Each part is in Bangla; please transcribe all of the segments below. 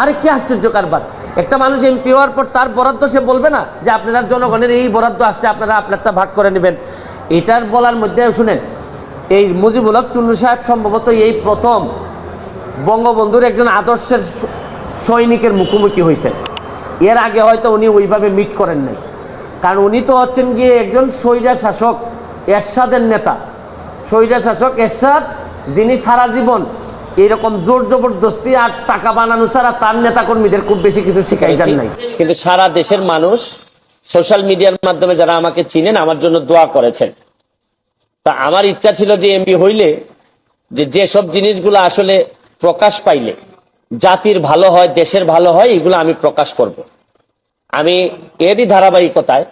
আরে কি আশ্চর্য কারবার? একটা মানুষ এমপি হওয়ার পর তার বরাদ্দ সে বলবে না যে আপনারা জনগণের এই বরাদ্দ আসছে, আপনারা আপনারটা ভাগ করে নেবেন। এটার বলার মধ্যে শুনেন, এই মুজিবুল হক চুন্নু সাহেব সম্ভবত এই প্রথম বঙ্গবন্ধুর একজন আদর্শের সৈনিকের মুখোমুখি হয়েছেন। এর আগে হয়তো উনি ওইভাবে মিট করেন নাই। কারণ উনি তো হচ্ছেন গিয়ে একজন স্বৈরা শাসক, এরশাদের নেতা। স্বৈরা শাসক এরশাদ, যিনি সারা জীবন এরকম জোর জবরদস্তি আর টাকা বানানো ছাড়া তার নেতা কর্মীদের খুব বেশি কিছু শিখাই যান নাই। কিন্তু সারা দেশের মানুষ সোশ্যাল মিডিয়ার মাধ্যমে যারা আমাকে চিনেন, আমার জন্য দোয়া করেছেন। তা আমার ইচ্ছা ছিল যে এমপি হইলে, যে যেসব জিনিসগুলো আসলে প্রকাশ পাইলে, জাতির ভালো হয়, দেশের ভালো হয়, এগুলো আমি প্রকাশ করব। আমি এরই ধারাবাহিকতায়,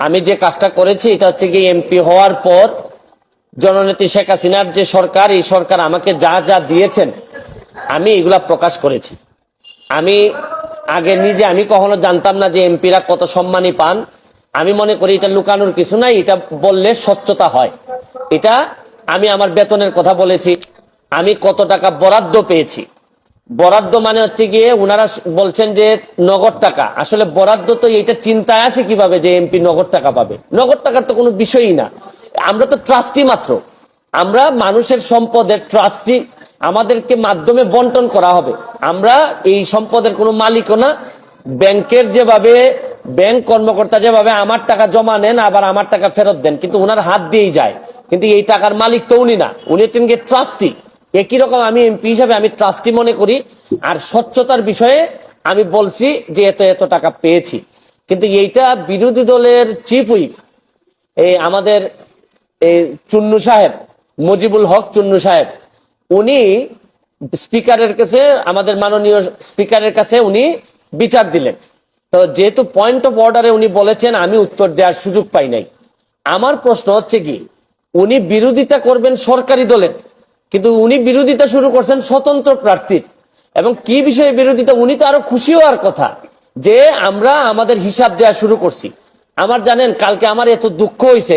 আমি যে কাজটা করেছি, এটা হচ্ছে কি এমপি হওয়ার পর জননেত্রী শেখ হাসিনার যে সরকার, এই সরকার আমাকে যা যা দিয়েছেন, আমি এগুলা প্রকাশ করেছি। আমি আগে নিজে, আমি কখনো জানতাম না যে এমপিরা কত সম্মানী পান। আমি মনে করি এটা লুকানোর কিছু নাই, এটা বললে স্বচ্ছতা হয়। এটা আমি আমার বেতনের কথা বলেছি, আমি কত টাকা বরাদ্দ পেয়েছি। বরাদ্দ মানে হচ্ছে গিয়ে ওনারা বলছেন যে নগদ টাকা। আসলে বরাদ্দ তো এটা চিন্তায় আসে কীভাবে যে এমপি নগদ টাকা পাবে? নগদ টাকার তো কোনো বিষয়ই না। আমরা তো ট্রাস্টি মাত্র। আমরা মানুষের সম্পদের ট্রাস্টি আমাদেরকে মাধ্যমে বন্টন করা হবে। আমরা এই সম্পদের কোনো মালিকও না। ব্যাংকের যেভাবে, ব্যাংক কর্মকর্তা যেভাবে আমার টাকা জমা নেন, আবার আমার টাকা ফেরত দেন, কিন্তু ওনার হাত দিয়েই যায়। কিন্তু এই টাকার মালিক তো উনি না। উনি হচ্ছেন গিয়ে ট্রাস্টি একই রকম আমি এমপি হিসাবে আমি ট্রাস্টি মনে করি। আর স্বচ্ছতার বিষয়ে আমি বলছি যে এত এত টাকা পেয়েছি। কিন্তু এইটা বিরোধী দলের চিফ হুইপ এই আমাদের চুন্নু সাহেব, মুজিবুল হক চুন্নু সাহেব, উনি স্পিকারের কাছে, আমাদের মাননীয় স্পিকারের কাছে উনি বিচার দিলেন। তো যেহেতু পয়েন্ট অফ অর্ডারে উনি বলেছেন, আমি উত্তর দেওয়ার সুযোগ পাই নাই। আমার প্রশ্ন হচ্ছে কি, উনি বিরোধিতা করবেন সরকারি দলের, কিন্তু উনি বিরোধিতা শুরু করছেন স্বতন্ত্র প্রার্থীর। এবং কি বিষয়ে বিরোধিতা, উনি তো আরও খুশি হওয়ার কথা, যে আমরা আমাদের হিসাব দেওয়া শুরু করছি। আমার জানেন, কালকে আমার এত দুঃখ হয়েছে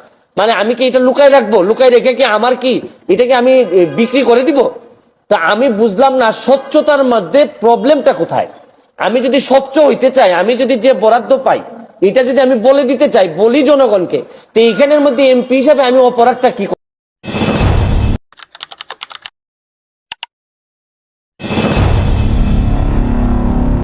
মানে আমি কি এটা লুকাই রাখব? লুকায় রেখে কি আমার কি? এটাকে আমি বিক্রি করে দিব? তা আমি বুঝলাম না স্বচ্ছতার মধ্যে প্রবলেমটা কোথায়। আমি যদি স্বচ্ছ হইতে চাই, আমি যদি যে বরাদ্দ পাই, এটা যদি আমি বলে দিতে চাই, বলি জনগণকে, তো এইখানের মধ্যে এমপি হিসাবে আমি অপরাধটা কি?